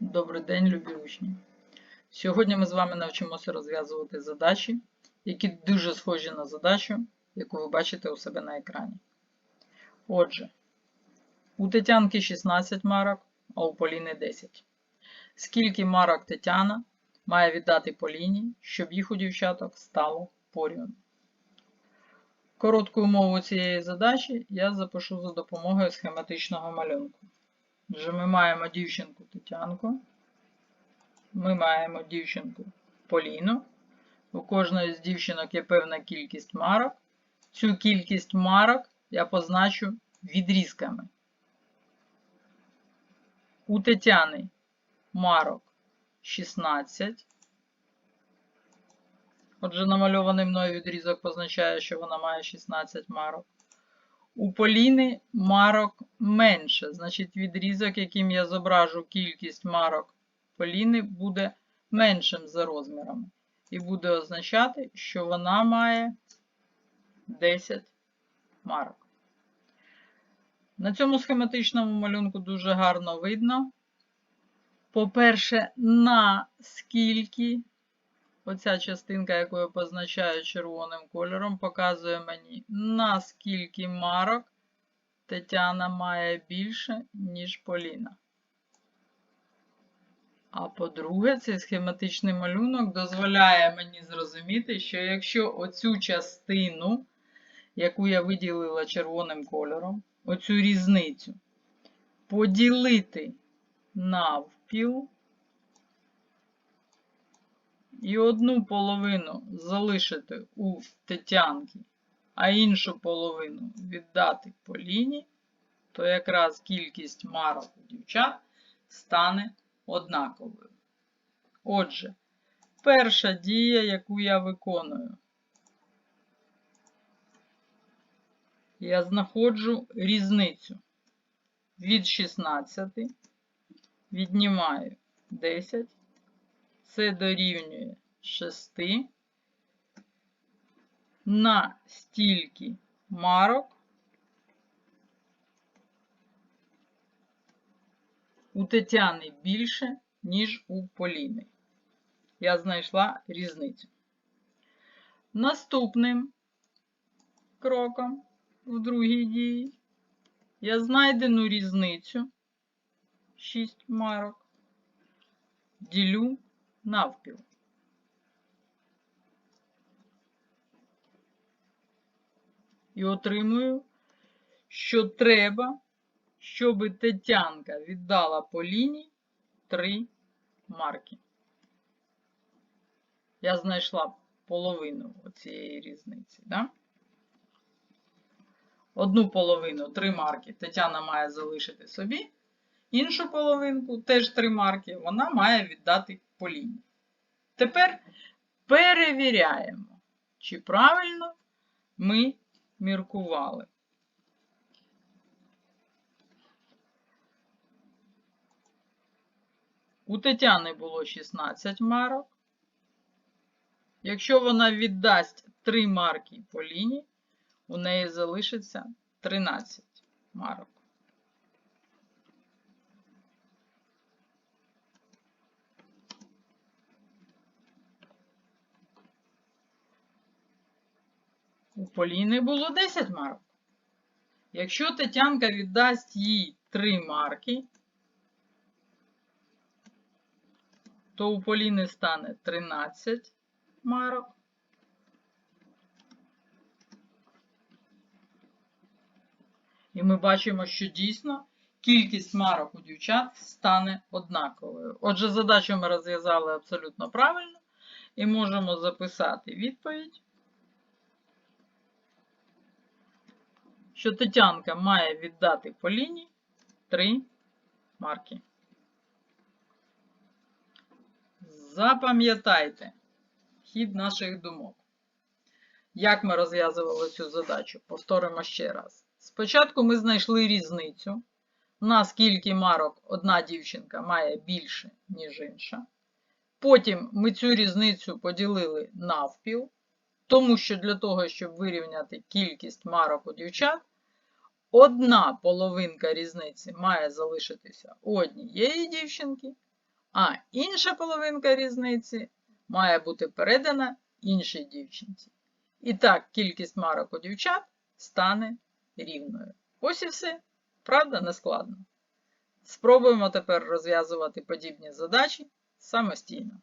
Добрий день, любі учні! Сьогодні ми з вами навчимося розв'язувати задачі, які дуже схожі на задачу, яку ви бачите у себе на екрані. Отже, у Тетянки 16 марок, а у Поліни 10. Скільки марок Тетяна має віддати Поліні, щоб їх у дівчаток стало порівну? Коротку умову цієї задачі я запишу за допомогою схематичного малюнку. Отже, ми маємо дівчинку Тетянку. Ми маємо дівчинку Поліну. У кожної з дівчинок є певна кількість марок. Цю кількість марок я позначу відрізками. У Тетяни марок 16. Отже, намальований мною відрізок позначає, що вона має 16 марок. У Поліни марок менше. Значить, відрізок, яким я зображу кількість марок Поліни, буде меншим за розмірами. І буде означати, що вона має 10 марок. На цьому схематичному малюнку дуже гарно видно. По-перше, на скільки Оця частинка, яку я позначаю червоним кольором, показує мені, наскільки марок Тетяна має більше, ніж Поліна. А по-друге, цей схематичний малюнок дозволяє мені зрозуміти, що якщо оцю частину, яку я виділила червоним кольором, оцю різницю, поділити навпіл, і одну половину залишити у Тетянки, а іншу половину віддати Поліні, то якраз кількість марок у дівчат стане однаковою. Отже, перша дія, яку я виконую, я знаходжу різницю від 16, віднімаю 10. Це дорівнює 6 на стільки марок у Тетяни більше, ніж у Поліни. Я знайшла різницю. Наступним кроком в другій дії я знайдену різницю 6 марок ділю навпіл. І отримую, що треба, щоб Тетянка віддала Поліні 3 марки. Я знайшла половину цієї різниці. Да? Одну половину 3 марки Тетяна має залишити собі. Іншу половинку, теж 3 марки, вона має віддати Поліні. Тепер перевіряємо, чи правильно ми міркували. У Тетяни було 16 марок. Якщо вона віддасть 3 марки по лінії, у неї залишиться 13 марок. У Поліни було 10 марок. Якщо Тетянка віддасть їй 3 марки, то у Поліни стане 13 марок. І ми бачимо, що дійсно кількість марок у дівчат стане однаковою. Отже, задачу ми розв'язали абсолютно правильно і можемо записати відповідь. Що Тетянка має віддати Поліні 3 марки. Запам'ятайте хід наших думок. Як ми розв'язували цю задачу? Повторимо ще раз. Спочатку ми знайшли різницю, наскільки марок одна дівчинка має більше, ніж інша. Потім ми цю різницю поділили навпіл, тому що для того, щоб вирівняти кількість марок у дівчат, одна половинка різниці має залишитися у однієї дівчинки, а інша половинка різниці має бути передана іншій дівчинці. І так кількість марок у дівчат стане рівною. Ось і все. Правда, не складно. Спробуємо тепер розв'язувати подібні задачі самостійно.